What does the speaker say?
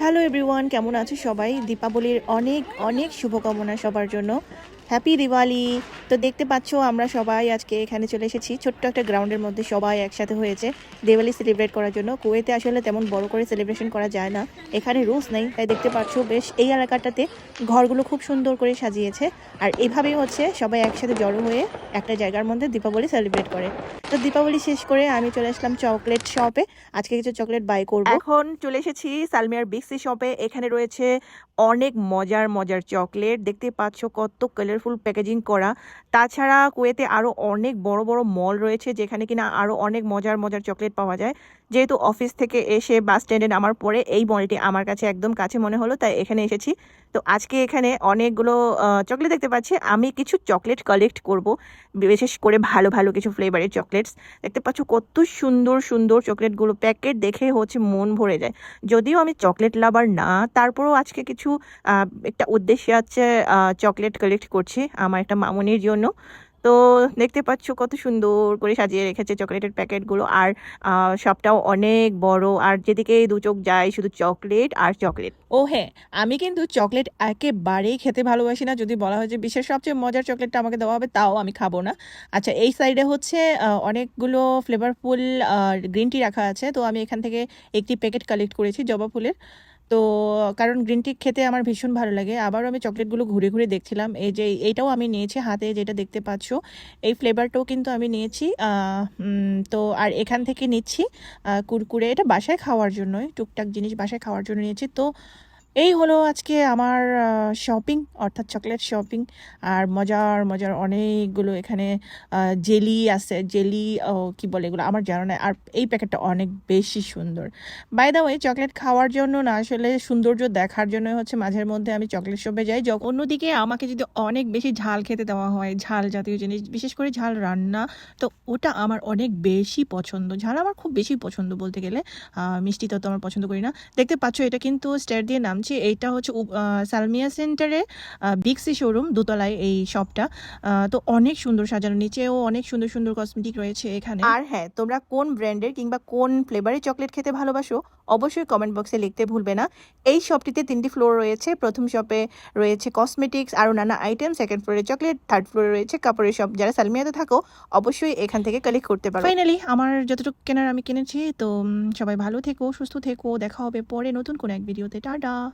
Hello everyone কেমন আছো সবাই? দীপাবলির অনেক অনেক শুভকামনা সবার জন্য। হ্যাপি দিওয়ালি তো দেখতে পাচ্ছ, আমরা সবাই আজকে এখানে চলে এসেছি। ছোট্ট একটা গ্রাউন্ডের মধ্যে সবাই একসাথে হয়েছে দিওয়ালি সেলিব্রেট করার জন্য। কুয়েতে আসলে তেমন বড় করে সেলিব্রেশন করা যায় না। এখানে রুলস নেই, তাই দেখতে পাচ্ছ, বেশ এই এলাকাটাতে ঘরগুলো খুব সুন্দর করে সাজিয়েছে। আর এভাবেই হচ্ছে সবাই একসাথে জড়ো হয়ে একটা জায়গার মধ্যে দীপাবলি সেলিব্রেট করে। তো দীপাবলি শেষ করে আমি চলে আসলাম চকলেট শপে আজকে কিছু চকলেট বাই করব। এখন চলে এসেছি সালমিয়ার বিক্সি শপে এখানে রয়েছে অনেক মজার মজার চকলেট দেখতে পাচ্ছ কত কালারফুল প্যাকেজিং করা। তাছাড়া কুয়েতে আরও অনেক বড় বড় মল রয়েছে, যেখানে কিনা আরও অনেক মজার মজার চকলেট পাওয়া যায়। যেহেতু অফিস থেকে এসে বাস স্ট্যান্ডে নামার পরে এই মলটি আমার কাছে একদম কাছে মনে হলো, তাই এখানে এসেছি। তো আজকে এখানে অনেকগুলো চকলেট দেখতে পাচ্ছি। আমি কিছু চকলেট কালেক্ট করব, বিশেষ করে ভালো ভালো কিছু ফ্লেভারের চকলেটস দেখতে পাচ্ছ কত সুন্দর সুন্দর চকলেটগুলো প্যাকেট দেখে হচ্ছে মন ভরে যায়। যদিও আমি চকলেট লাভার না, তারপরেও আজকে কিছু একটা উদ্দেশ্যে আছে চকলেট কালেক্ট করছি আমার একটা মামনির জন্য। তো দেখতে পাচ্ছ কত সুন্দর করে সাজিয়ে রেখেছে চকলেটের প্যাকেটগুলো। আর সবটাও অনেক বড়। আর যেদিকে দু চোখ যায় শুধু চকলেট আর চকলেট। ও হ্যাঁ আমি কিন্তু চকলেট একেবারেই খেতে ভালোবাসি না। যদি বলা হয় যে বিশ্বের সবচেয়ে মজার চকলেটটা আমাকে দেওয়া হবে, তাও আমি খাব না। আচ্ছা এই সাইডে হচ্ছে অনেকগুলো ফ্লেভারফুল গ্রিন টি রাখা আছে। তো আমি এখান থেকে একটি প্যাকেট কালেক্ট করেছি জবা ফুলের। তো কারণ গ্রিন টি খেতে আমার ভীষণ ভালো লাগে। আবারও আমি চকলেটগুলো ঘুরে ঘুরে দেখছিলাম। এই যে এইটাও আমি নিয়েছি হাতে যেটা দেখতে পাচ্ছ, এই ফ্লেভারটাও কিন্তু আমি নিয়েছি। তো আর এখান থেকে নিচ্ছি কুরকুরে। এটা বাসায় খাওয়ার জন্যই, টুকটাক জিনিস বাসায় খাওয়ার জন্য নিয়েছি। তো এই হলো আজকে আমার শপিং অর্থাৎ চকলেট শপিং আর মজার মজার অনেকগুলো এখানে জেলি আছে জেলি কি বলে এগুলো? আমার জানা নাই। আর এই প্যাকেটটা অনেক বেশি সুন্দর। বাই দা ওয়ে চকলেট খাওয়ার জন্য না, আসলে সৌন্দর্য দেখার জন্য হচ্ছে মাঝের মধ্যে আমি চকলেট শপে যাই। যখন অন্যদিকে আমাকে যদি অনেক বেশি ঝাল খেতে দেওয়া হয়, ঝাল জাতীয় জিনিস, বিশেষ করে ঝাল রান্না, তো ওটা আমার অনেক বেশি পছন্দ। ঝাল আমার খুব বেশি পছন্দ বলতে গেলে মিষ্টি তত আমার পছন্দ করি না। দেখতে পাচ্ছ, এটা কিন্তু স্টার দিয়ে নামছি এইটা হচ্ছে সালমিয়া সেন্টারে বিগসি শোরুম দোতলায় এই শপটা আহ, তো অনেক সুন্দর সাজানো নিচেও অনেক সুন্দর সুন্দর কসমেটিক রয়েছে এখানে। আর হ্যাঁ তোমরা কোন ব্র্যান্ডের কিংবা কোন ফ্লেভারের চকলেট খেতে ভালোবাসো অবশ্যই কমেন্ট বক্সে লিখতে ভুলবে না। এই শপটিতে তিনটি ফ্লোর রয়েছে। প্রথম শপে রয়েছে কসমেটিক্স আরও নানা আইটেম সেকেন্ড ফ্লোরে চকলেট থার্ড ফ্লোরে রয়েছে কাপড়ের শপ যারা সালমিয়াতে থাকো অবশ্যই এখান থেকে কালেক্ট করতে পারো। ফাইনালি আমার যতটুকু কেনার আমি কিনেছি তো সবাই ভালো থেকো সুস্থ থেকো দেখা হবে পরে নতুন কোনো এক ভিডিওতে টাটা!